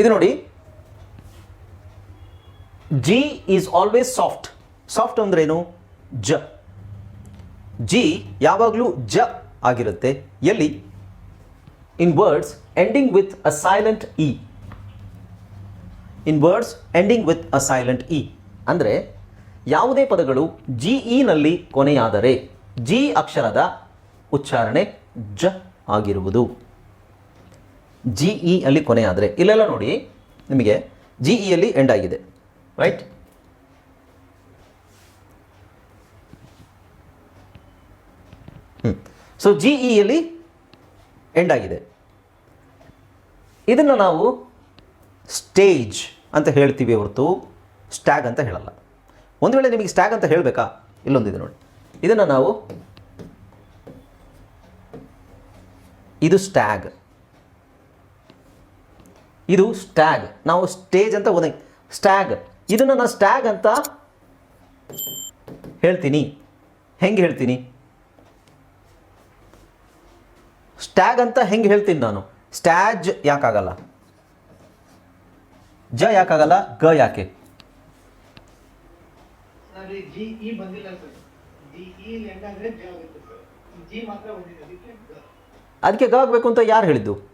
ಇದು ನೋಡಿ. G is always soft soft ಅಂದ್ರೇನು ಜ ಜಿ ಯಾವಾಗಲೂ ಜ ಆಗಿರುತ್ತೆ. ಎಲ್ಲಿ? In words ending with a silent E in words ending with a silent E ಅಂದರೆ, ಯಾವುದೇ ಪದಗಳು ಜಿ ಇನಲ್ಲಿ ಕೊನೆಯಾದರೆ ಜಿ ಅಕ್ಷರದ ಉಚ್ಚಾರಣೆ ಜ ಆಗಿರುವುದು. ಜಿ ಇ ಅಲ್ಲಿ ಕೊನೆಯಾದರೆ ಇಲ್ಲೆಲ್ಲ ನೋಡಿ, ನಿಮಗೆ ಜಿ ಇಯಲ್ಲಿ ಎಂಡ್ ಆಗಿದೆ. ರೈಟ್ ಸೊ ಜಿ ಇಯಲ್ಲಿ ಎಂಡ್ ಆಗಿದೆ. ಇದನ್ನು ನಾವು ಸ್ಟೇಜ್ ಅಂತ ಹೇಳ್ತೀವಿ ಹೊರತು ಸ್ಟ್ಯಾಗ್ ಅಂತ ಹೇಳಲ್ಲ. ಒಂದು ವೇಳೆ ನಿಮಗೆ ಸ್ಟ್ಯಾಗ್ ಅಂತ ಹೇಳಬೇಕಾ? ಇಲ್ಲೊಂದಿದೆ ನೋಡಿ. ಇದನ್ನು ನಾವು, ಇದು ಸ್ಟ್ಯಾಗ್ ಇದು ಸ್ಟ್ಯಾಗ್. ನಾವು ಸ್ಟೇಜ್ ಅಂತ ಓದಿ ಸ್ಟ್ಯಾಗ್. ಇದನ್ನು ನಾನು ಸ್ಟ್ಯಾಗ್ ಅಂತ ಹೇಳ್ತೀನಿ. ಹೆಂಗೆ ಹೇಳ್ತೀನಿ? ಸ್ಟ್ಯಾಗ್ ಅಂತ ಹೆಂಗೆ ಹೇಳ್ತೀನಿ ನಾನು? ಸ್ಟ್ಯಾಜ್ ಯಾಕಾಗಲ್ಲ? ಜ ಯಾಕಾಗಲ್ಲ? ಗ ಯಾಕೆ. ಅದಕ್ಕೆ ಗ ಆಗಬೇಕು ಅಂತ ಯಾರು ಹೇಳಿದ್ದು?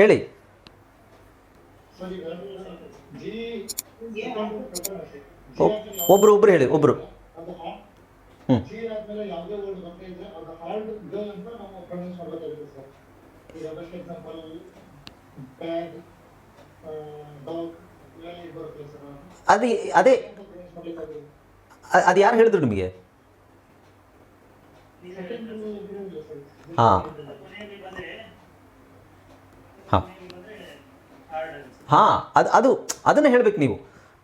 ಹೇಳಿ ಸರ್ ಈಗ ಜಿ ಒಬ್- ಒಬ್ರು ಒಬ್ರು ಹೇಳಿ ಒಬ್ರು ಅದು ಹಾ- ಹ್ಮ್. ಜಿ ಆದ್ಮೇಲೆ ಯಾವುದೇ ವರ್ಡ್ ಬರ್ತಾ ಇದ್ರೆ ಅದು ಹಾರ್ಡ್ ಗ ಅಂತ ನಾವು ಪ್ರೊನೌನ್ಸ್ ಮಾಡಬೇಕಾಗುತ್ತೆ ಸರ್ ಈಗ ಬೆಸ್ಟ್ ಎಕ್ಸಾಂಪಲ್ ಬ್ಯಾಗ್ ಡಾಗ್ ಇವೆಲ್ಲ ಇದು ಬರುತ್ತೆ ಸರ್ ಅದು ಅದೇ ಪ್ರೊನೌನ್ಸ್ ಮಾಡಬೇಕಾಗುತ್ತೆ ಅ- ಅದು ಯಾರು ಹೇಳಿದ್ರು ನಿಮಗೆ ಸೆಕೆಂಡ್ ಇದಿರಲಿಲ್ಲ ಸರ್ ಹಾಂ ಹಾಂ. ಹಾಂ, ಅದು ಅದು, ಅದನ್ನು ಹೇಳಬೇಕು ನೀವು.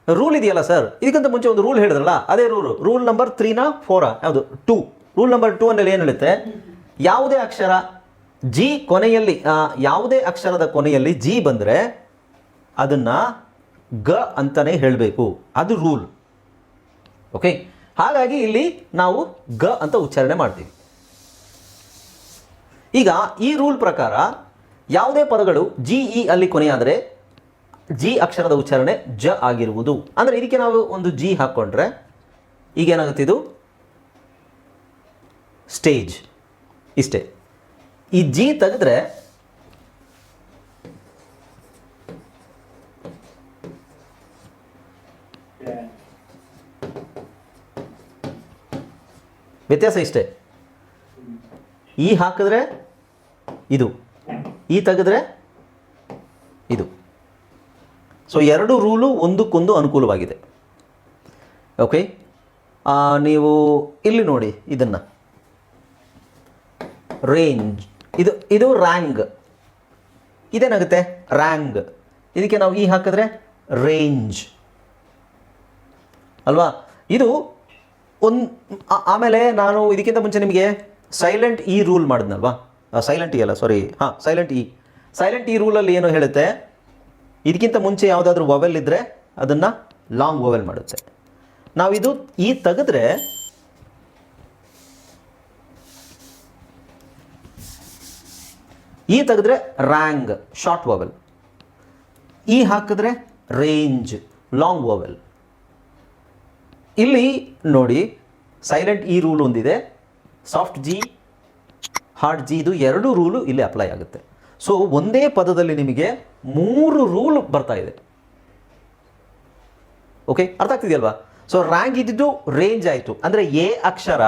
ರೂಲ್ ಇದೆಯಲ್ಲ ಸರ್ ಇದಕ್ಕಿಂತ ಮುಂಚೆ ಒಂದು ರೂಲ್ ಹೇಳಿದ್ರಲ್ಲ, ಅದೇ ರೂಲ್ ರೂಲ್ ನಂಬರ್ ತ್ರೀನಾ ಫೋರಾ ಯಾವುದು? ಟೂ ರೂಲ್ ನಂಬರ್ ಟೂ ಅಂದರೆ ಏನು ಹೇಳುತ್ತೆ? ಯಾವುದೇ ಅಕ್ಷರ ಜಿ ಕೊನೆಯಲ್ಲಿ ಯಾವುದೇ ಅಕ್ಷರದ ಕೊನೆಯಲ್ಲಿ ಜಿ ಬಂದರೆ ಅದನ್ನು ಗ ಅಂತಲೇ ಹೇಳಬೇಕು. ಅದು ರೂಲ್ ಓಕೆ ಹಾಗಾಗಿ ಇಲ್ಲಿ ನಾವು ಗ ಅಂತ ಉಚ್ಚಾರಣೆ ಮಾಡ್ತೀವಿ. ಈಗ ಈ ರೂಲ್ ಪ್ರಕಾರ ಯಾವುದೇ ಪದಗಳು ಜಿ, ಇ ಅಲ್ಲಿ ಕೊನೆಯಾದರೆ ಜಿ ಅಕ್ಷರದ ಉಚ್ಚಾರಣೆ ಜ ಆಗಿರುವುದು. ಅಂದರೆ ಇದಕ್ಕೆ ನಾವು ಒಂದು ಜಿ ಹಾಕ್ಕೊಂಡ್ರೆ ಈಗ ಏನಾಗುತ್ತೆ ಇದು? ಸ್ಟೇಜ್. ಇಷ್ಟೇ. ಈ ಜಿ ತೆಗೆದ್ರೆ ವ್ಯತ್ಯಾಸ ಇಷ್ಟೇ. ಈ ಹಾಕಿದ್ರೆ ಇದು. ಈ ತೆಗೆದ್ರೆ ಇದು. ಸೊ ಎರಡು ರೂಲು ಒಂದಕ್ಕೊಂದು ಅನುಕೂಲವಾಗಿದೆ. ಓಕೆ ನೀವು ಇಲ್ಲಿ ನೋಡಿ ಇದನ್ನು. ರೇಂಜ್ ಇದು ಇದು ರ್ಯಾಂಗ್ ಇದೇನಾಗುತ್ತೆ? ರ್ಯಾಂಗ್ ಇದಕ್ಕೆ ನಾವು ಈ ಹಾಕಿದ್ರೆ ರೇಂಜ್ ಅಲ್ವಾ? ಇದು ಒಂದು ಆಮೇಲೆ ನಾನು ಇದಕ್ಕಿಂತ ಮುಂಚೆ ನಿಮಗೆ ಸೈಲೆಂಟ್ ಈ ರೂಲ್ ಮಾಡಿದ್ನಲ್ವಾ? ಸೈಲೆಂಟ್ ಇ ಅಲ್ಲ ಸಾರಿ ಹಾಂ ಸೈಲೆಂಟ್ ಇ ಸೈಲೆಂಟ್ ಇ ರೂಲಲ್ಲಿ ಏನು ಹೇಳುತ್ತೆ? ಇದಕ್ಕಿಂತ ಮುಂಚೆ ಯಾವುದಾದ್ರೂ ವವೆಲ್ ಇದ್ದರೆ ಅದನ್ನು ಲಾಂಗ್ ವವೆಲ್ ಮಾಡುತ್ತೆ. ನಾವಿದು ಈ ತೆಗೆದ್ರೆ ಈ ತೆಗೆದ್ರೆ ರ್ಯಾಂಗ್ ಶಾರ್ಟ್ ವವೆಲ್ ಈ ಹಾಕಿದ್ರೆ ರೇಂಜ್ ಲಾಂಗ್ ವವೆಲ್ ಇಲ್ಲಿ ನೋಡಿ ಸೈಲೆಂಟ್ ಈ ರೂಲ್ ಒಂದಿದೆ. ಸಾಫ್ಟ್ ಜಿ ಹಾರ್ಡ್ ಜಿ ಇದು ಎರಡು ರೂಲು ಇಲ್ಲಿ ಅಪ್ಲೈ ಆಗುತ್ತೆ. ಸೊ ಒಂದೇ ಪದದಲ್ಲಿ ನಿಮಗೆ ಮೂರು ರೂಲ್ ಬರ್ತಾ ಇದೆ. ಓಕೆ ಅರ್ಥ ಆಗ್ತಿದೆಯಲ್ವಾ? ಸೊ ರ್ಯಾಂಕ್ ಇದ್ದಿದ್ದು ರೇಂಜ್ ಆಯಿತು. ಅಂದರೆ ಎ ಅಕ್ಷರ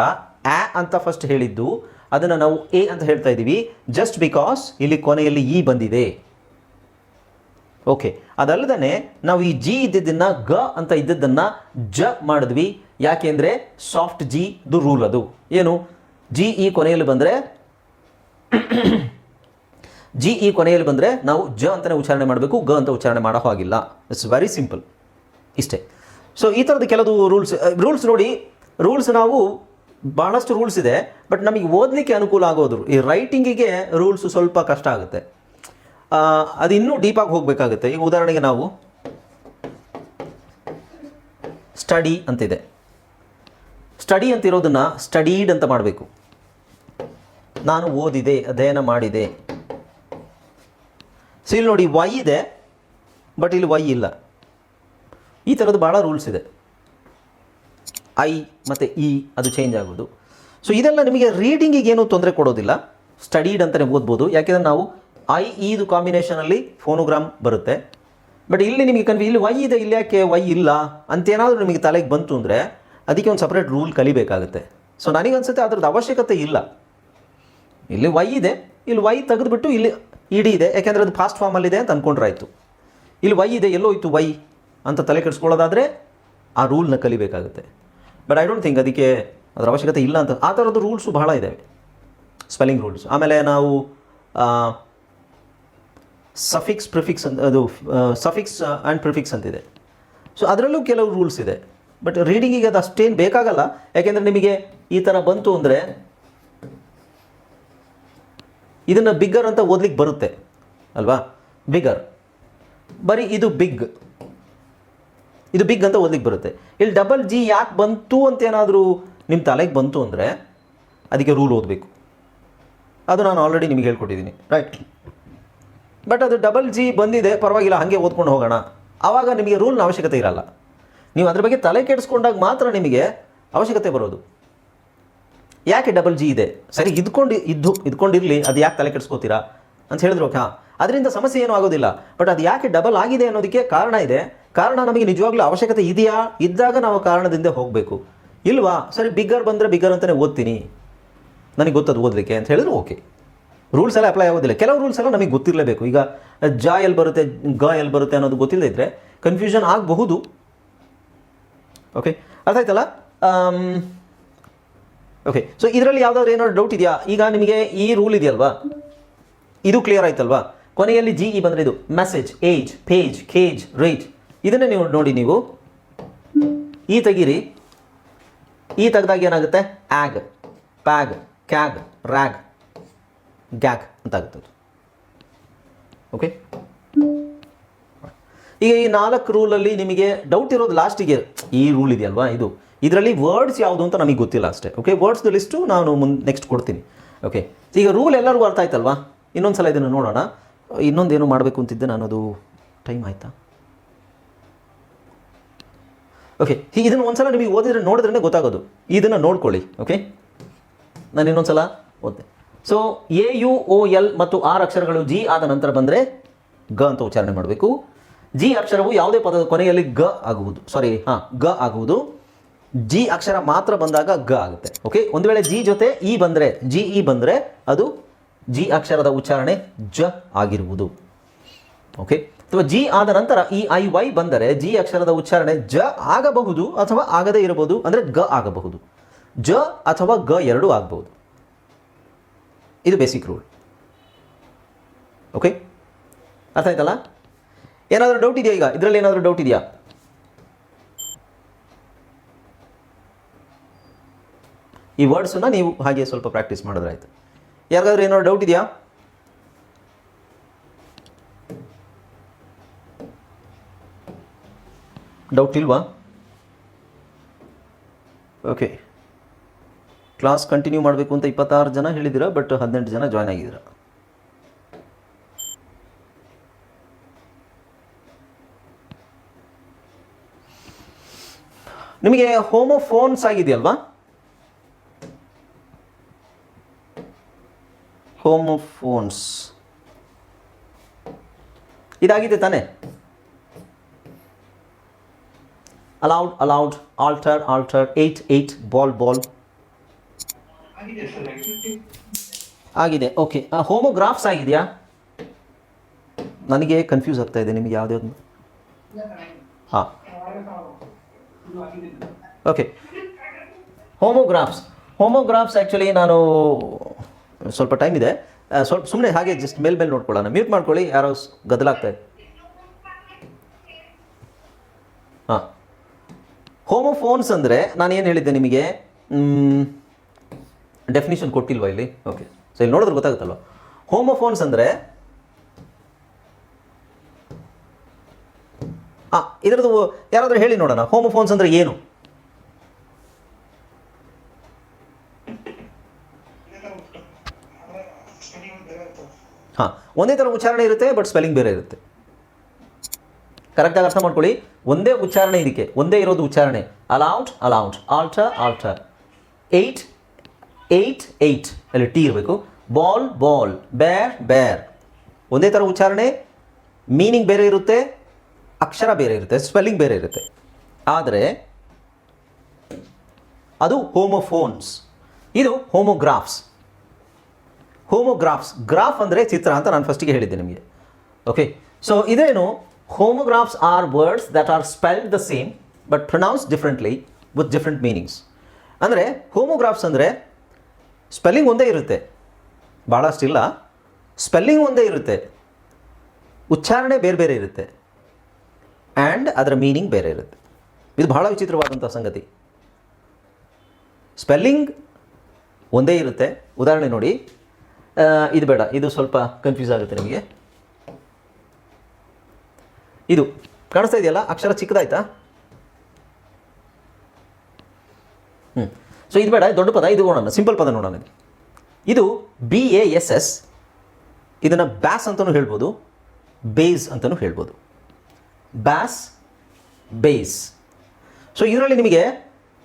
ಆ ಅಂತ ಫಸ್ಟ್ ಹೇಳಿದ್ದು, ಅದನ್ನು ನಾವು ಎ ಅಂತ ಹೇಳ್ತಾ ಇದ್ದೀವಿ ಜಸ್ಟ್ ಬಿಕಾಸ್ ಇಲ್ಲಿ ಕೊನೆಯಲ್ಲಿ ಇ ಬಂದಿದೆ. ಓಕೆ ಅದಲ್ಲದೆ ನಾವು ಈ ಜಿ ಇದ್ದಿದ್ದನ್ನು ಗ ಅಂತ ಇದ್ದಿದ್ದನ್ನು ಜ ಮಾಡಿದ್ವಿ. ಯಾಕೆಂದರೆ ಸಾಫ್ಟ್ ಜಿ ದು ರೂಲ್ ಅದು. ಏನು? ಜಿ ಈ ಕೊನೆಯಲ್ಲಿ ಬಂದರೆ ಜಿ ಈ ಕೊನೆಯಲ್ಲಿ ಬಂದರೆ ನಾವು ಜ ಅಂತಲೇ ಉಚ್ಚಾರಣೆ ಮಾಡಬೇಕು, ಗ ಅಂತ ಉಚ್ಚಾರಣೆ ಮಾಡೋ ಹಾಗಿಲ್ಲ. ಇಟ್ಸ್ ವೆರಿ ಸಿಂಪಲ್ ಇಷ್ಟೇ. ಸೊ ಈ ಥರದ ಕೆಲವು ರೂಲ್ಸ್ ರೂಲ್ಸ್ ನೋಡಿ ರೂಲ್ಸ್ ನಾವು ಭಾಳಷ್ಟು ರೂಲ್ಸ್ ಇದೆ ಬಟ್ ನಮಗೆ ಓದಲಿಕ್ಕೆ ಅನುಕೂಲ ಆಗೋದ್ರು. ಈ ರೈಟಿಂಗಿಗೆ ರೂಲ್ಸ್ ಸ್ವಲ್ಪ ಕಷ್ಟ ಆಗುತ್ತೆ. ಅದು ಇನ್ನೂ ಡೀಪಾಗಿ ಹೋಗಬೇಕಾಗುತ್ತೆ. ಈಗ ಉದಾಹರಣೆಗೆ ನಾವು ಸ್ಟಡಿ ಅಂತಿದೆ. ಸ್ಟಡಿ ಅಂತಿರೋದನ್ನು ಸ್ಟಡೀಡ್ ಅಂತ ಮಾಡಬೇಕು. ನಾನು ಓದಿದೆ, ಅಧ್ಯಯನ ಮಾಡಿದೆ. ಸೊ ಇಲ್ಲಿ ನೋಡಿ ವೈ ಇದೆ ಬಟ್ ಇಲ್ಲಿ ವೈ ಇಲ್ಲ. ಈ ಥರದ್ದು ಭಾಳ ರೂಲ್ಸ್ ಇದೆ. ಐ ಮತ್ತು ಇ ಅದು ಚೇಂಜ್ ಆಗೋದು. ಸೊ ಇದೆಲ್ಲ ನಿಮಗೆ ರೀಡಿಂಗಿಗೆ ಏನೂ ತೊಂದರೆ ಕೊಡೋದಿಲ್ಲ. ಸ್ಟಡೀಡ್ ಅಂತಲೇ ಓದ್ಬೋದು. ಯಾಕೆಂದರೆ ನಾವು ಐ ಇದು ಕಾಂಬಿನೇಷನಲ್ಲಿ ಫೋನೋಗ್ರಾಮ್ ಬರುತ್ತೆ. ಬಟ್ ಇಲ್ಲಿ ನಿಮಗೆ ಕನ್ವಿ ಇಲ್ಲಿ ವೈ ಇದೆ, ಇಲ್ಲಿ ಯಾಕೆ ವೈ ಇಲ್ಲ? ಅಂತೇನಾದರೂ ನಿಮಗೆ ತಲೆಗೆ ಬಂತು ಅಂದರೆ ಅದಕ್ಕೆ ಒಂದು ಸಪ್ರೇಟ್ ರೂಲ್ ಕಲಿಬೇಕಾಗುತ್ತೆ. ಸೊ ನನಗನ್ಸುತ್ತೆ, ಅದ್ರದ್ದು ಅವಶ್ಯಕತೆ ಇಲ್ಲ. ಇಲ್ಲಿ ವೈ ಇದೆ. ಇಲ್ಲಿ ವೈ ತೆಗೆದುಬಿಟ್ಟು ಇಲ್ಲಿ ಇಡಿ ಇದೆ. ಯಾಕೆಂದರೆ ಅದು ಫಾಸ್ಟ್ ಫಾರ್ಮಲ್ಲಿದೆ ಅಂತ ಅಂದ್ಕೊಂಡ್ರೆ ಆಯಿತು ಇಲ್ಲಿ ವೈ ಇದೆ ಎಲ್ಲೋ ಇತ್ತು ವೈ ಅಂತ ತಲೆ ಕೆಡಿಸ್ಕೊಳ್ಳೋದಾದರೆ ಆ ರೂಲ್ನ ಕಲಿಬೇಕಾಗುತ್ತೆ. ಬಟ್ ಐ ಡೋಂಟ್ ಥಿಂಕ್ ಅದಕ್ಕೆ ಅದರ ಅವಶ್ಯಕತೆ ಇಲ್ಲ ಅಂತ. ಆ ಥರದ್ದು ರೂಲ್ಸು ಬಹಳ ಇದ್ದಾವೆ ಸ್ಪೆಲ್ಲಿಂಗ್ ರೂಲ್ಸ್ ಆಮೇಲೆ ನಾವು ಸಫಿಕ್ಸ್ ಪ್ರಿಫಿಕ್ಸ್ ಅಂತ, ಅದು ಸಫಿಕ್ಸ್ ಆ್ಯಂಡ್ ಪ್ರಿಫಿಕ್ಸ್ ಅಂತಿದೆ. ಸೊ ಅದರಲ್ಲೂ ಕೆಲವು ರೂಲ್ಸ್ ಇದೆ. ಬಟ್ ರೀಡಿಂಗಿಗೆ ಅದು ಅಷ್ಟೇನು ಬೇಕಾಗಲ್ಲ. ಯಾಕೆಂದರೆ ನಿಮಗೆ ಈ ಥರ ಬಂತು ಅಂದರೆ ಇದನ್ನು ಬಿಗ್ಗರ್ ಅಂತ ಓದ್ಲಿಕ್ಕೆ ಬರುತ್ತೆ, ಅಲ್ವಾ? ಬಿಗ್ಗರ್ ಬರೀ ಇದು ಬಿಗ್ ಇದು ಬಿಗ್ ಅಂತ ಓದ್ಲಿಕ್ಕೆ ಬರುತ್ತೆ. ಇಲ್ಲಿ ಡಬಲ್ ಜಿ ಯಾಕೆ ಬಂತು ಅಂತ ಏನಾದರೂ ನಿಮ್ಮ ತಲೆಗೆ ಬಂತು ಅಂದರೆ ಅದಕ್ಕೆ ರೂಲ್ ಓದಬೇಕು. ಅದು ನಾನು ಆಲ್ರೆಡಿ ನಿಮಗೆ ಹೇಳ್ಕೊಟ್ಟಿದ್ದೀನಿ ರೈಟ್ ಬಟ್ ಅದು ಡಬಲ್ ಜಿ ಬಂದಿದೆ, ಪರವಾಗಿಲ್ಲ, ಹಾಗೆ ಓದ್ಕೊಂಡು ಹೋಗೋಣ. ಆವಾಗ ನಿಮಗೆ ರೂಲ್ನ ಅವಶ್ಯಕತೆ ಇರಲ್ಲ. ನೀವು ಅದ್ರ ಬಗ್ಗೆ ತಲೆ ಕೆಡಿಸ್ಕೊಂಡಾಗ ಮಾತ್ರ ನಿಮಗೆ ಅವಶ್ಯಕತೆ ಬರೋದು. ಯಾಕೆ ಡಬಲ್ ಜಿ ಇದೆ? ಸರಿ, ಇದ್ಕೊಂಡು, ಇದ್ದು, ಇದ್ಕೊಂಡಿರಲಿ, ಅದು ಯಾಕೆ ತಲೆ ಕೆಡಿಸ್ಕೋತೀರಾ ಅಂತ ಹೇಳಿದ್ರು ಓಕೆ ಅದರಿಂದ ಸಮಸ್ಯೆ ಏನೂ ಆಗೋದಿಲ್ಲ. ಬಟ್ ಅದು ಯಾಕೆ ಡಬಲ್ ಆಗಿದೆ ಅನ್ನೋದಕ್ಕೆ ಕಾರಣ ಇದೆ. ಕಾರಣ ನಮಗೆ ನಿಜವಾಗ್ಲೂ ಅವಶ್ಯಕತೆ ಇದೆಯಾ? ಇದ್ದಾಗ ನಾವು ಕಾರಣದಿಂದ ಹೋಗಬೇಕು. ಇಲ್ವಾ? ಸರಿ ಬಿಗ್ಗರ್ ಬಂದರೆ ಬಿಗ್ಗರ್ ಅಂತಲೇ ಓದ್ತೀನಿ. ನನಗೆ ಗೊತ್ತದು ಓದಲಿಕ್ಕೆ ಅಂತ ಹೇಳಿದ್ರು ಓಕೆ. ರೂಲ್ಸ್ ಎಲ್ಲ ಅಪ್ಲೈ ಆಗೋದಿಲ್ಲ. ಕೆಲವು ರೂಲ್ಸ್ ಎಲ್ಲ ನಮಗೆ ಗೊತ್ತಿರಲೇಬೇಕು. ಈಗ, ಜ ಎಲ್ಲಿ ಬರುತ್ತೆ, ಗ ಎಲ್ಲಿ ಬರುತ್ತೆ ಅನ್ನೋದು ಗೊತ್ತಿಲ್ಲದೆ ಇದ್ದರೆ ಕನ್ಫ್ಯೂಷನ್ ಆಗಬಹುದು. ಓಕೆ, ಅರ್ಥ ಆಯ್ತಲ್ಲ? ಓಕೆ ಸೊ ಇದರಲ್ಲಿ ಯಾವ್ದಾದ್ರು ಏನಾದ್ರು ಡೌಟ್ ಇದೆಯಾ? ಈಗ ನಿಮಗೆ ಈ ರೂಲ್ ಇದೆಯಲ್ವಾ? ಇದು ಕ್ಲಿಯರ್ ಆಯ್ತಲ್ವಾ? ಕೊನೆಯಲ್ಲಿ ಜಿ ಇ ಬಂದರೆ ಇದು message age page cage rate ಇದನ್ನೇ ನೀವು ನೋಡಿ ನೀವು. ಈ ತೆಗೀರಿ. ಈ ತೆಗ್ದಾಗ ಏನಾಗುತ್ತೆ? ಆಗ್ ಪ್ಯಾಗ್ ಕ್ಯಾಗ್ ರ್ಯಾಗ್ ಗ್ಯಾಗ್ ಅಂತ ಆಗುತ್ತೆ ಓಕೆ ಈಗ ಈ ನಾಲ್ಕು ರೂಲಲ್ಲಿ ನಿಮಗೆ ಡೌಟ್ ಇರೋದು ಲಾಸ್ಟಿಗೆ ಈ ರೂಲ್ ಇದೆಯಲ್ವಾ ಇದು? ಇದರಲ್ಲಿ ವರ್ಡ್ಸ್ ಯಾವುದು ಅಂತ ನಮಗೆ ಗೊತ್ತಿಲ್ಲ ಅಷ್ಟೇ ಓಕೆ ವರ್ಡ್ಸ್ ಲಿಸ್ಟು ನಾನು ಮುಂದೆ ನೆಕ್ಸ್ಟ್ ಕೊಡ್ತೀನಿ ಓಕೆ ಈಗ ರೂಲ್ ಎಲ್ಲರಿಗೂ ಅರ್ಥ ಆಯ್ತಲ್ವಾ? ಇನ್ನೊಂದು ಸಲ ಇದನ್ನು ನೋಡೋಣ. ಇನ್ನೊಂದೇನು ಮಾಡಬೇಕು ಅಂತಿದ್ದೆ ನಾನು, ಅದು ಟೈಮ್ ಆಯಿತಾ? ಓಕೆ ಈಗ ಇದನ್ನು ಒಂದ್ಸಲ ನಿಮಗೆ ಓದಿದ್ರೆ ನೋಡಿದ್ರೆ ಗೊತ್ತಾಗೋದು. ಇದನ್ನು ನೋಡ್ಕೊಳ್ಳಿ ಓಕೆ ನಾನು ಇನ್ನೊಂದು ಸಲ ಓದ್ತೆ. So A U O L ಮತ್ತು ಆರ್ ಅಕ್ಷರಗಳು ಜಿ ಆದ ನಂತರ ಬಂದರೆ ಗ ಅಂತ ಉಚ್ಚಾರಣೆ ಮಾಡಬೇಕು. ಜಿ ಅಕ್ಷರವು ಯಾವುದೇ ಪದದ ಕೊನೆಯಲ್ಲಿ ಗ ಆಗುವುದು ಸಾರಿ ಹಾಂ, ಗ ಆಗುವುದು. ಜಿ ಅಕ್ಷರ ಮಾತ್ರ ಬಂದಾಗ ಗ ಆಗುತ್ತೆ. ಓಕೆ ಒಂದು ವೇಳೆ ಜಿ ಜೊತೆ ಇ ಬಂದರೆ ಜಿ ಇ ಬಂದರೆ ಅದು ಜಿ ಅಕ್ಷರದ ಉಚ್ಚಾರಣೆ ಜ ಆಗಿರುವುದು. ಓಕೆ ಅಥವಾ ಜಿ ಆದ ನಂತರ ಇ ಐ ವೈ ಬಂದರೆ ಜಿ ಅಕ್ಷರದ ಉಚ್ಚಾರಣೆ ಜ ಆಗಬಹುದು ಅಥವಾ ಆಗದೇ ಇರಬಹುದು ಅಂದರೆ ಗ ಆಗಬಹುದು. ಜ ಅಥವಾ ಗ ಎರಡೂ ಆಗಬಹುದು. ಇದು ಬೇಸಿಕ್ ರೂಲ್ ಓಕೆ ಅರ್ಥ ಆಯ್ತಲ್ಲ? ಏನಾದರೂ ಡೌಟ್ ಇದೆಯಾ ಈಗ? ಇದರಲ್ಲಿ ಏನಾದರೂ ಡೌಟ್ ಇದೆಯಾ? ಈ ವರ್ಡ್ಸನ್ನು ನೀವು ಹಾಗೆ ಸ್ವಲ್ಪ ಪ್ರಾಕ್ಟೀಸ್ ಮಾಡಿದ್ರಾಯ್ತು. ಯಾರಿಗಾದ್ರೂ ಏನಾದ್ರು ಡೌಟ್ ಇದೆಯಾ? ಡೌಟ್ ಇಲ್ವಾ? ಓಕೆ ಕ್ಲಾಸ್ ಕಂಟಿನ್ಯೂ ಮಾಡಬೇಕು ಅಂತ ಇಪ್ಪತ್ತಾರು ಜನ ಹೇಳಿದ್ದೀರಾ ಬಟ್ ಹದಿನೆಂಟು ಜನ ಜಾಯ್ನ್ ಆಗಿದ್ದೀರ? ನಿಮಗೆ ಹೋಮೋಫೋನ್ಸ್ ಆಗಿದೆಯಲ್ವಾ? ಹೋಮೋಫೋನ್ಸ್ ಇದಾಗಿದೆ ತಾನೆ? Aloud allowed alter altar eight ate ball bawl ಆಗಿದೆ ಓಕೆ ಹೋಮೋಗ್ರಾಫ್ಸ್ ಆಗಿದೆಯಾ? ನನಗೆ ಕನ್ಫ್ಯೂಸ್ ಆಗ್ತಾ ಇದೆ ನಿಮಗೆ ಯಾವುದೇ ಹಾಂ. ಓಕೆ ಹೋಮೋಗ್ರಾಫ್ಸ್ ಹೋಮೋಗ್ರಾಫ್ಸ್ ಆ್ಯಕ್ಚುಲಿ ನಾನು ಸ್ವಲ್ಪ ಟೈಮ್ ಇದೆ. ಸ್ವಲ್ಪ ಸುಮ್ಮನೆ ಹಾಗೆ ಜಸ್ಟ್ ಮೇಲ್ ಮೇಲೆ ನೋಡ್ಕೊಳ್ಳೋಣ. ಮ್ಯೂಟ್ ಮಾಡ್ಕೊಳ್ಳಿ, ಯಾರೋ ಗದಲಾಗ್ತಾ ಗದ್ದಲಾಗ್ತಾ ಇದೆ ಹಾಂ. ಹೋಮೋಫೋನ್ಸ್ ಅಂದರೆ ನಾನು ಏನು ಹೇಳಿದ್ದೆ ನಿಮಗೆ? ಡೆಫಿನಿಷನ್ ಕೊಟ್ಟಿಲ್ವಾ ಇಲ್ಲಿ? ಓಕೆ ಸೊ ಇಲ್ಲಿ ನೋಡಿದ್ರೆ ಗೊತ್ತಾಗುತ್ತಲ್ವ? ಹೋಮೋಫೋನ್ಸ್ ಅಂದರೆ ಹಾಂ, ಇದರದ್ದು ಯಾರಾದರೂ ಹೇಳಿ ನೋಡೋಣ. ಹೋಮೋಫೋನ್ಸ್ ಅಂದರೆ ಏನು ಹಾಂ ಒಂದೇ ಥರ ಉಚ್ಚಾರಣೆ ಇರುತ್ತೆ ಬಟ್ ಸ್ಪೆಲ್ಲಿಂಗ್ ಬೇರೆ ಇರುತ್ತೆ. ಕರೆಕ್ಟಾಗಿ ಅರ್ಥ ಮಾಡ್ಕೊಳ್ಳಿ. ಒಂದೇ ಉಚ್ಚಾರಣೆ ಇದಕ್ಕೆ, ಒಂದೇ ಇರೋದು ಉಚ್ಚಾರಣೆ. Aloud allowed alter altar eight ate eight ಅಲ್ಲಿ ಟಿ ಇರಬೇಕು. ಬಾಲ್ ಬಾಲ್ ಬೇರ್ ಬೇರ್ ಒಂದೇ ಥರ ಉಚ್ಚಾರಣೆ. ಮೀನಿಂಗ್ ಬೇರೆ ಇರುತ್ತೆ. ಅಕ್ಷರ ಬೇರೆ ಇರುತ್ತೆ. ಸ್ಪೆಲ್ಲಿಂಗ್ ಬೇರೆ ಇರುತ್ತೆ. ಆದರೆ, ಅದು ಹೋಮೋಫೋನ್ಸ್ ಇದು ಹೋಮೋಗ್ರಾಫ್ಸ್ ಹೋಮೋಗ್ರಾಫ್ಸ್. ಗ್ರಾಫ್ ಅಂದರೆ ಚಿತ್ರ ಅಂತ ನಾನು ಫಸ್ಟಿಗೆ ಹೇಳಿದ್ದೆ ನಿಮಗೆ. ಓಕೆ ಸೊ ಇದೇನು? Homographs are words that are spelled the same but pronounce differently with different meanings ಅಂದರೆ, ಹೋಮೋಗ್ರಾಫ್ಸ್ ಅಂದರೆ ಸ್ಪೆಲ್ಲಿಂಗ್ ಒಂದೇ ಇರುತ್ತೆ. ಭಾಳಷ್ಟಿಲ್ಲ ಸ್ಪೆಲ್ಲಿಂಗ್ ಒಂದೇ ಇರುತ್ತೆ. ಉಚ್ಚಾರಣೆ ಬೇರೆ ಬೇರೆ ಇರುತ್ತೆ. ಆ್ಯಂಡ್ ಅದರ ಮೀನಿಂಗ್ ಬೇರೆ ಇರುತ್ತೆ. ಇದು ಬಹಳ ವಿಚಿತ್ರವಾದಂಥ ಸಂಗತಿ. ಸ್ಪೆಲ್ಲಿಂಗ್ ಒಂದೇ ಇರುತ್ತೆ. ಉದಾಹರಣೆ ನೋಡಿ. ಇದು ಬೇಡ, ಇದು ಸ್ವಲ್ಪ ಕನ್ಫ್ಯೂಸ್ ಆಗುತ್ತೆ ನಿಮಗೆ. ಇದು, ಕಾಣಿಸ್ತಾ ಇದೆಯಲ್ಲ? ಅಕ್ಷರ ಚಿಕ್ಕದಾಯ್ತಾ? ಹ್ಞೂ ಸೊ ಇದು ಬೇಡ ದೊಡ್ಡ ಪದ, ಇದು ನೋಡೋಣ ಸಿಂಪಲ್ ಪದ ನೋಡೋಣ ಇದು. ಬಿ ಎ ಎಸ್ ಎಸ್ ಇದನ್ನು ಬ್ಯಾಸ್ ಅಂತಲೂ ಹೇಳ್ಬೋದು, ಬೇಸ್ ಅಂತಲೂ ಹೇಳ್ಬೋದು. ಬ್ಯಾಸ್, ಬೇಸ್. ಸೊ ಇದರಲ್ಲಿ ನಿಮಗೆ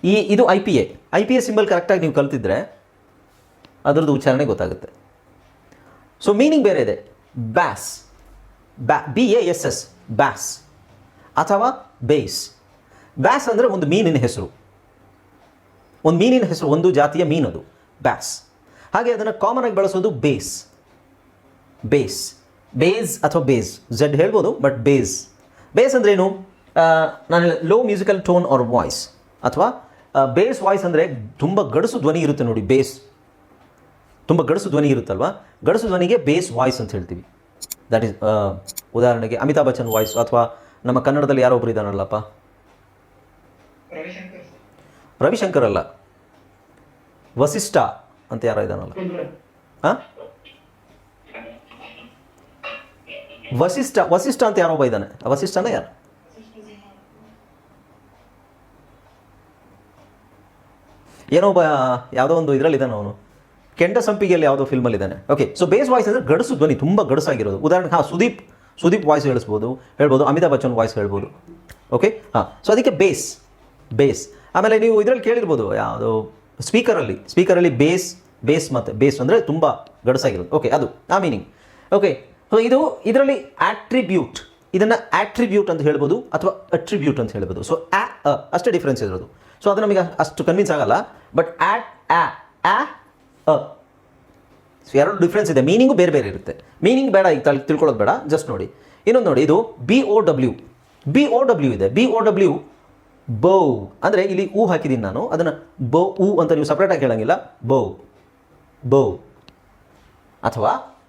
ಈ, ಇದು I P A I P A symbol ಕರೆಕ್ಟಾಗಿ ನೀವು ಕಲ್ತಿದ್ರೆ, ಅದರದ್ದು ಉಚ್ಚಾರಣೆ ಗೊತ್ತಾಗುತ್ತೆ. ಸೊ ಮೀನಿಂಗ್ ಬೇರೆ ಇದೆ. ಬ್ಯಾಸ್ ಬ್ಯಾ B A S S bass ಅಥವಾ ಬೇಸ್ ಬ್ಯಾಸ್ ಅಂದರೆ ಒಂದು ಮೀನಿನ ಹೆಸರು. ಒಂದು ಮೀನಿನ ಹೆಸರು, ಒಂದು ಜಾತಿಯ ಮೀನದು ಬ್ಯಾಸ್ ಹಾಗೆ ಅದನ್ನು ಕಾಮನ್ ಆಗಿ ಬಳಸೋದು ಬೇಸ್ ಬೇಸ್ ಬೇಸ್ ಅಥವಾ ಬೇಸ್ ಝೆಡ್ ಹೇಳ್ಬೋದು ಬಟ್ ಬೇಸ್ ಬೇಸ್ ಅಂದ್ರೇನು ಏನು? ನಾನು low musical tone or voice ಅಥವಾ ಬೇಸ್ ವಾಯ್ಸ್ ಅಂದರೆ ತುಂಬ ಗಡಸು ಧ್ವನಿ ಇರುತ್ತೆ ನೋಡಿ ಬೇಸ್ ತುಂಬ ಗಡಸು ಧ್ವನಿ ಇರುತ್ತಲ್ವಾ? ಗಡಸು ಧ್ವನಿಗೆ ಬೇಸ್ ವಾಯ್ಸ್ ಅಂತ ಹೇಳ್ತೀವಿ. ದಟ್ ಈಸ್ ಉದಾಹರಣೆಗೆ ಅಮಿತಾಬ್ ಬಚ್ಚನ್ ವಾಯ್ಸ್ ಅಥವಾ ನಮ್ಮ ಕನ್ನಡದಲ್ಲಿ ಯಾರೋ ಒಬ್ರು ಇದ್ದಾನಲ್ಲಪ್ಪ? ರವಿಶಂಕರ್ ಅಲ್ಲ. ವಸಿಷ್ಠ ಅಂತ ಯಾರೋ ಇದ್ದಾನಲ್ಲ. ವಸಿಷ್ಠ ವಸಿಷ್ಠ ಅಂತ ಯಾರೋ ಒಬ್ಬ ಇದ್ದಾನೆ. ವಸಿಷ್ಠನ ಯಾರು? ಏನೋ ಒಬ್ಬ, ಯಾವುದೋ ಒಂದು ಇದರಲ್ಲಿ ಇದ್ದಾನೆ ಅವನು. ಕೆಂಡ ಸಂಪಿಗೆಯಲ್ಲಿ ಯಾವುದೋ ಫಿಲ್ಮಲ್ಲಿ ಇದ್ದಾನೆ. ಓಕೆ ಸೊ ಬೇಸ್ ವಾಯ್ಸ್ ಅಂದರೆ ಗಡಸು ಧ್ವನಿ, ತುಂಬ ಗಡಸಾಗಿರೋದು. ಉದಾಹರಣೆ ಹಾಂ, ಸುದೀಪ್. ಸುದೀಪ್ ವಾಯ್ಸ್ ಹೇಳಿಸ್ಬೋದು, ಹೇಳ್ಬೋದು, ಅಮಿತಾಬ್ ಬಚ್ಚನ್ ವಾಯ್ಸ್ ಹೇಳ್ಬೋದು. ಓಕೆ ಹಾಂ ಸೊ ಅದಕ್ಕೆ ಬೇಸ್ ಬೇಸ್ ಆಮೇಲೆ ನೀವು ಇದರಲ್ಲಿ ಕೇಳಿರ್ಬೋದು, ಯಾವುದು ಸ್ಪೀಕರಲ್ಲಿ ಸ್ಪೀಕರಲ್ಲಿ ಬೇಸ್ ಬೇಸ್ ಮತ್ತು ಬೇಸ್ ಅಂದರೆ ತುಂಬ ಗಡಸಾಗಿರೋದು. ಓಕೆ ಅದು, ಆ ಮೀನಿಂಗ್ ಓಕೆ ಸೊ ಇದು ಇದರಲ್ಲಿ ಆಟ್ರಿಬ್ಯೂಟ್ ಇದನ್ನು ಆಟ್ರಿಬ್ಯೂಟ್ ಅಂತ ಹೇಳ್ಬೋದು ಅಥವಾ ಅಟ್ರಿಬ್ಯೂಟ್ ಅಂತ ಹೇಳ್ಬೋದು. ಸೊ ಅ ಅಷ್ಟೇ ಡಿಫ್ರೆನ್ಸ್ ಇರೋದು. ಸೊ ಅದು ನಮಗೆ ಅಷ್ಟು ಕನ್ವಿನ್ಸ್ ಆಗಲ್ಲ. ಬಟ್ ಆಟ್ ಆ ಅ. ಸೊ ಎರಡು ಡಿಫ್ರೆನ್ಸ್ ಇದೆ. ಮೀನಿಂಗು ಬೇರೆ ಬೇರೆ ಇರುತ್ತೆ. ಮೀನಿಂಗ್ ಬೇಡ, ಈಗ ತಲ್- ತಿಳ್ಕೊಳ್ಳೋದು ಬೇಡ. ಜಸ್ಟ್ ನೋಡಿ. ಇನ್ನೊಂದು ನೋಡಿ, ಇದು B O W B O W ಇದೆ. B O W bow. ಅಂದರೆ ಇಲ್ಲಿ ಹೂ ಹಾಕಿದ್ದೀನಿ ನಾನು. ಅದನ್ನು ಬೌ ಹೂ ಅಂತ ನೀವು ಸಪ್ರೇಟಾಗಿ ಹೇಳಂಗಿಲ್ಲ. ಬೌ. ಬೌ. ಅಥವಾ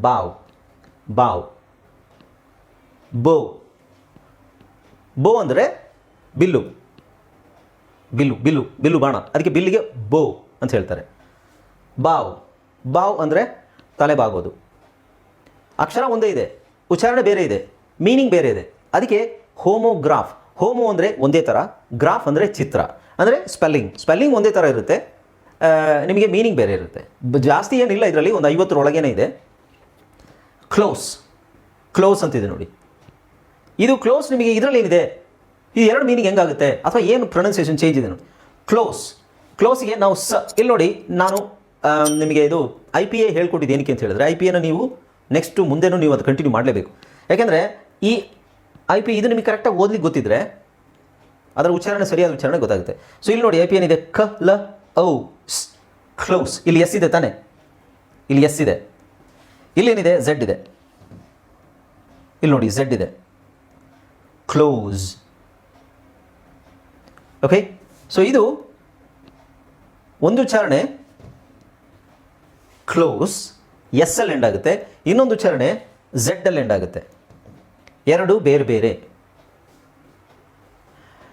ಬಾವ್. ಬಾವ್. ಬೋ. ಬೋ ಅಂದರೆ ಬಿಲ್ಲು. ಬಿಲ್ಲು ಬಿಲ್ಲು ಬಿಲ್ಲು ಬಾಣ. ಅದಕ್ಕೆ ಬಿಲ್ಲಿಗೆ ಬೋ ಅಂತ ಹೇಳ್ತಾರೆ. ಬಾವ್. ಬಾವ್ ಅಂದರೆ ತಲೆ ಬಾಗೋದು ಅಕ್ಷರ ಒಂದೇ ಇದೆ. ಉಚ್ಚಾರಣೆ ಬೇರೆ ಇದೆ. ಮೀನಿಂಗ್ ಬೇರೆ ಇದೆ. ಅದಕ್ಕೆ ಹೋಮೋಗ್ರಾಫ್. ಹೋಮೋ ಅಂದರೆ ಒಂದೇ ಥರ ಗ್ರಾಫ್ ಅಂದರೆ ಚಿತ್ರ. ಅಂದರೆ ಸ್ಪೆಲ್ಲಿಂಗ್. ಸ್ಪೆಲ್ಲಿಂಗ್ ಒಂದೇ ಥರ ಇರುತ್ತೆ. ನಿಮಗೆ ಮೀನಿಂಗ್ ಬೇರೆ ಇರುತ್ತೆ. ಜಾಸ್ತಿ ಏನಿಲ್ಲ ಇದರಲ್ಲಿ, ಒಂದು ಐವತ್ತರೊಳಗೇನೆ ಇದೆ. ಕ್ಲೋಸ್. ಕ್ಲೋಸ್ ಅಂತಿದೆ ನೋಡಿ. ಇದು ಕ್ಲೋಸ್ ನಿಮಗೆ ಇದರಲ್ಲಿ ಏನಿದೆ? ಈ ಎರಡು ಮೀನಿಂಗ್ ಹೆಂಗಾಗುತ್ತೆ? ಅಥವಾ ಏನು ಪ್ರೊನೌನ್ಸಿಯೇಷನ್ ಚೇಂಜ್ ಇದೆ ನೋಡಿ. ಕ್ಲೋಸ್. ಕ್ಲೋಸ್ಗೆ ನಾವು ಸ, ಇಲ್ಲಿ ನೋಡಿ, ನಾನು ನಿಮಗೆ ಇದು ಐ ಪಿ ಎ ಹೇಳ್ಕೊಟ್ಟಿದ್ದು ಏನಕ್ಕೆ ಅಂತ ಹೇಳಿದ್ರೆ ಐ ಪಿ ಎನ ನೀವು ನೆಕ್ಸ್ಟು ಮುಂದೆನೂ ನೀವು ಅದು ಕಂಟಿನ್ಯೂ ಮಾಡಲೇಬೇಕು. ಯಾಕೆಂದರೆ ಈ ಐ ಪಿ ಇದು ನಿಮಗೆ ಕರೆಕ್ಟಾಗಿ ಓದ್ಲಿಕ್ಕೆ ಗೊತ್ತಿದ್ರೆ ಅದರ ಉಚ್ಚಾರಣೆ ಸರಿಯಾದ ಉಚ್ಚಾರಣೆ ಗೊತ್ತಾಗುತ್ತೆ. ಸೊ ಇಲ್ಲಿ ನೋಡಿ ಐ ಪಿ ಏನಿದೆ? ಕ, ಲ, ಔ ಕ್ಲೋಸ್. ಇಲ್ಲಿ ಎಸ್ ಇದೆ ತಾನೆ. ಇಲ್ಲಿ ಎಸ್ ಇದೆ. ಇಲ್ಲೇನಿದೆ ಝೆಡ್ ಇದೆ. ಇಲ್ಲಿ ನೋಡಿ ಝೆಡ್ ಇದೆ. ಕ್ಲೋಸ್. ಓಕೆ ಸೊ ಇದು ಒಂದು ಉಚ್ಚಾರಣೆ ಕ್ಲೋಸ್ ಎಸ್ ಅಲ್ಲಿ ಎಂಡ್ ಆಗುತ್ತೆ. ಇನ್ನೊಂದು ಉಚ್ಚಾರಣೆ ಝೆಡ್ ಅಲ್ಲಿ ಎಂಡ್ ಆಗುತ್ತೆ. ಎರಡು ಬೇರೆ ಬೇರೆ.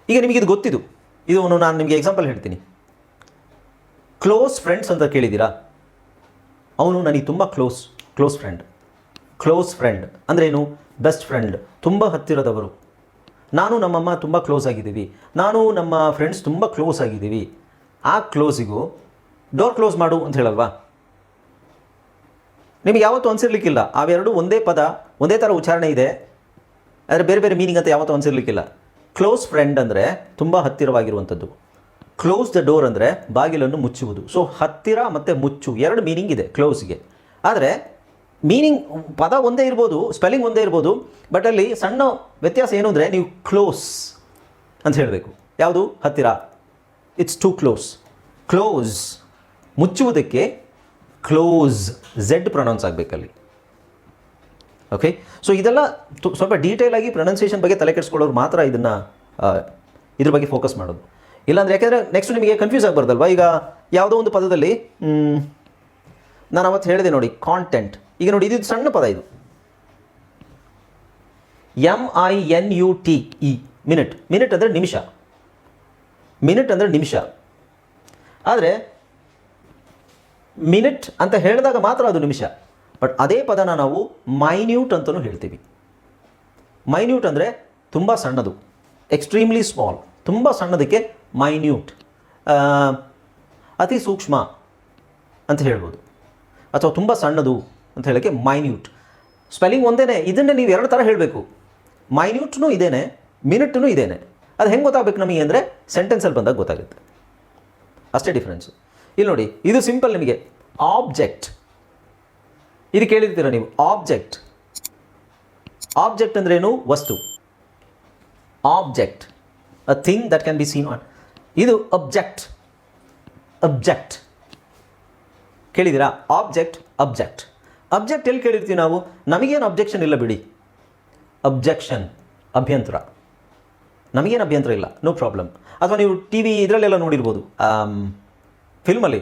ಈಗ ನಿಮಗೆ ಇದು ಗೊತ್ತಿದು. ಇದು ನಾನು ನಿಮಗೆ ಎಕ್ಸಾಂಪಲ್ ಹೇಳ್ತೀನಿ. ಕ್ಲೋಸ್ ಫ್ರೆಂಡ್ಸ್ ಅಂತ ಕೇಳಿದ್ದೀರಾ? ಅವನು ನನಗೆ ತುಂಬ close close friend close friend ಅಂದರೆ ಏನು? ಬೆಸ್ಟ್ ಫ್ರೆಂಡ್ ತುಂಬ ಹತ್ತಿರದವರು. ನಾನು ನಮ್ಮಮ್ಮ ತುಂಬ ಕ್ಲೋಸ್ ಆಗಿದ್ದೀವಿ. ನಾನು ನಮ್ಮ ಫ್ರೆಂಡ್ಸ್ ತುಂಬ ಕ್ಲೋಸ್ ಆಗಿದ್ದೀವಿ. ಆ ಕ್ಲೋಸಿಗೂ ಡೋರ್ ಕ್ಲೋಸ್ ಮಾಡು ಅಂತ ಹೇಳಲ್ವಾ? ನಿಮಗೆ ಯಾವತ್ತೂ ಅನಿಸಿರ್ಲಿಕ್ಕಿಲ್ಲ. ಅವೆರಡು ಒಂದೇ ಪದ, ಒಂದೇ ಥರ ಉಚ್ಚಾರಣೆ ಇದೆ. ಆದರೆ ಬೇರೆ ಬೇರೆ ಮೀನಿಂಗ್ ಅಂತ ಯಾವತ್ತೂ ಅನಿಸಿರ್ಲಿಕ್ಕಿಲ್ಲ. ಕ್ಲೋಸ್ ಫ್ರೆಂಡ್ ಅಂದರೆ ತುಂಬ ಹತ್ತಿರವಾಗಿರುವಂಥದ್ದು. ಕ್ಲೋಸ್ ದ ಡೋರ್ ಅಂದರೆ ಬಾಗಿಲನ್ನು ಮುಚ್ಚುವುದು. ಸೊ ಹತ್ತಿರ ಮತ್ತು ಮುಚ್ಚು, ಎರಡು ಮೀನಿಂಗ್ ಇದೆ ಕ್ಲೋಸ್ಗೆ ಆದರೆ ಮೀನಿಂಗ್ ಪದ ಒಂದೇ ಇರ್ಬೋದು ಸ್ಪೆಲ್ಲಿಂಗ್ ಒಂದೇ ಇರ್ಬೋದು ಬಟ್ ಅಲ್ಲಿ ಸಣ್ಣ ವ್ಯತ್ಯಾಸ ಏನು ಅಂದರೆ ನೀವು ಕ್ಲೋಸ್ ಅಂತ ಹೇಳಬೇಕು. ಯಾವುದು? ಹತ್ತಿರ. ಇಟ್ಸ್ ಟು ಕ್ಲೋಸ್ ಕ್ಲೋಸ್ ಮುಚ್ಚುವುದಕ್ಕೆ ಕ್ಲೋಸ್ ಝೆಡ್ ಪ್ರೊನೌನ್ಸ್ ಆಗಬೇಕಲ್ಲಿ. ಓಕೆ ಸೊ ಇದೆಲ್ಲ ಸ್ವಲ್ಪ ಡೀಟೇಲ್ ಆಗಿ ಪ್ರೊನೌನ್ಸಿಯೇಷನ್ ಬಗ್ಗೆ ತಲೆ ಕೆಡಿಸ್ಕೊಳ್ಳೋರು ಮಾತ್ರ ಇದನ್ನು ಇದ್ರ ಬಗ್ಗೆ ಫೋಕಸ್ ಮಾಡೋದು. ಇಲ್ಲಾಂದ್ರೆ ಯಾಕೆಂದರೆ ನೆಕ್ಸ್ಟ್ ನಿಮಗೆ ಕನ್ಫ್ಯೂಸ್ ಆಗಬಾರ್ದಲ್ವಾ? ಈಗ ಯಾವುದೋ ಒಂದು ಪದದಲ್ಲಿ ನಾನು ಅವತ್ತು ಹೇಳಿದೆ ನೋಡಿ ಕಾಂಟೆಂಟ್ ಈಗ ನೋಡಿ, ಇದು ಸಣ್ಣ ಪದ ಇದು. M I N U T E minute minute ಅಂದರೆ ನಿಮಿಷ. ಮಿನಿಟ್ ಅಂದರೆ ನಿಮಿಷ. ಆದರೆ ಮಿನಿಟ್ ಅಂತ ಹೇಳಿದಾಗ ಮಾತ್ರ ಅದು ನಿಮಿಷ. ಬಟ್ ಅದೇ ಪದನ ನಾವು ಮೈನ್ಯೂಟ್ ಅಂತಲೂ ಹೇಳ್ತೀವಿ. ಮೈನ್ಯೂಟ್ ಅಂದರೆ ತುಂಬ ಸಣ್ಣದು. ಎಕ್ಸ್ಟ್ರೀಮ್ಲಿ ಸ್ಮಾಲ್ ತುಂಬ ಸಣ್ಣದಕ್ಕೆ ಮೈನ್ಯೂಟ್. ಅತಿ ಸೂಕ್ಷ್ಮ ಅಂತ ಹೇಳ್ಬೋದು. ಅಥವಾ ತುಂಬ ಸಣ್ಣದು ಅಂತ ಹೇಳೋಕ್ಕೆ ಮೈನ್ಯೂಟ್. ಸ್ಪೆಲ್ಲಿಂಗ್ ಒಂದೇ ಇದನ್ನೇ ನೀವು ಎರಡು ಥರ ಹೇಳಬೇಕು. ಮೈನ್ಯೂಟ್ನೂ ಇದೇನೆ, ಮಿನಿಟ್ನೂ ಇದೇನೆ. ಅದು ಹೆಂಗೆ ಗೊತ್ತಾಗಬೇಕು ನಮಗೆ ಅಂದರೆ ಸೆಂಟೆನ್ಸಲ್ಲಿ ಬಂದಾಗ ಗೊತ್ತಾಗುತ್ತೆ. ಅಷ್ಟೇ ಡಿಫ್ರೆನ್ಸು ಇಲ್ಲಿ ನೋಡಿ, ಇದು ಸಿಂಪಲ್ ನಿಮಗೆ. ಆಬ್ಜೆಕ್ಟ್ ಇದು ಕೇಳಿರ್ತೀರ ನೀವು? ಆಬ್ಜೆಕ್ಟ್ ಆಬ್ಜೆಕ್ಟ್ ಅಂದ್ರೇನು ವಸ್ತು. Object a thing that can be seen on ಇದು ಅಬ್ಜೆಕ್ಟ್ ಅಬ್ಜೆಕ್ಟ್ ಕೇಳಿದ್ದೀರಾ? ಆಬ್ಜೆಕ್ಟ್ ಅಬ್ಜೆಕ್ಟ್ ಅಬ್ಜೆಕ್ಟ್ ಎಲ್ಲಿ ಕೇಳಿರ್ತೀವಿ ನಾವು? ನಮಗೇನು ಅಬ್ಜೆಕ್ಷನ್ ಇಲ್ಲ ಬಿಡಿ. ಅಬ್ಜೆಕ್ಷನ್ ಅಭ್ಯಂತರ. ನಮಗೇನು ಅಭ್ಯಂತರ ಇಲ್ಲ. ನೋ ಪ್ರಾಬ್ಲಮ್ ಅಥವಾ ನೀವು ಟಿ ವಿ ಇದರಲ್ಲೆಲ್ಲ ನೋಡಿರ್ಬೋದು. ಫಿಲ್ಮಲ್ಲಿ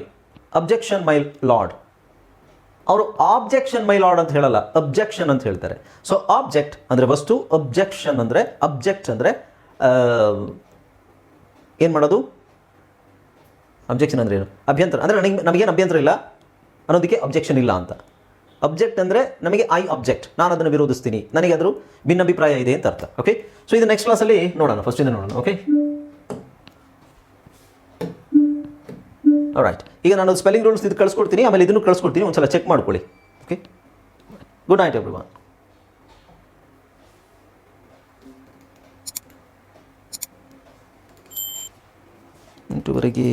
ಅಬ್ಜೆಕ್ಷನ್ ಮೈ ಲಾರ್ಡ್ ಅವರು ಆಬ್ಜೆಕ್ಷನ್ ಮೈ ಲಾರ್ಡ್ ಅಂತ ಹೇಳಲ್ಲ ಅಬ್ಜೆಕ್ಷನ್ ಅಂತ ಹೇಳ್ತಾರೆ. ಸೊ ಆಬ್ಜೆಕ್ಟ್ ಅಂದರೆ ವಸ್ತು ಅಬ್ಜೆಕ್ಷನ್ ಅಂದರೆ ಅಬ್ಜೆಕ್ಟ್ ಅಂದರೆ ಏನು ಮಾಡೋದು? ಅಬ್ಜೆಕ್ಷನ್ ಅಂದ್ರೆ ಏನು? ಅಭ್ಯಂತರ. ಅಂದರೆ ನನಗೆ ನಮಗೇನು ಅಭ್ಯಂತರ ಇಲ್ಲ? ಅನ್ನೋದಕ್ಕೆ ಅಬ್ಜೆಕ್ಷನ್ ಇಲ್ಲ ಅಂತ. ಅಬ್ಜೆಕ್ಟ್ ಅಂದರೆ ನಮಗೆ ಐ ಅಬ್ಜೆಕ್ಟ್ ನಾನು ಅದನ್ನು ವಿರೋಧಿಸ್ತೀನಿ. ನನಗೆ ಅದರ ಭಿನ್ನಾಭಿಪ್ರಾಯ ಇದೆ ಅಂತ ಅರ್ಥ. ಓಕೆ ಸೊ ಇದು ನೆಕ್ಸ್ಟ್ ಕ್ಲಾಸಲ್ಲಿ ನೋಡೋಣ. ಫಸ್ಟಿಂದ ನೋಡೋಣ. ಓಕೆ ರೈಟ್ ಈಗ ನಾನು ಸ್ಪೆಲ್ಲಿಂಗ್ ರೂಲ್ಸ್ ಇದು ಕಳಿಸ್ಕೊಡ್ತೀನಿ, ಆಮೇಲೆ ಇದನ್ನು ಕಳಿಸ್ಕೊಡ್ತೀನಿ, ಒಂದ್ಸಲ ಚೆಕ್ ಮಾಡ್ಕೊಳ್ಳಿ. Okay good night everyone ಎಂಟುವರೆಗೆ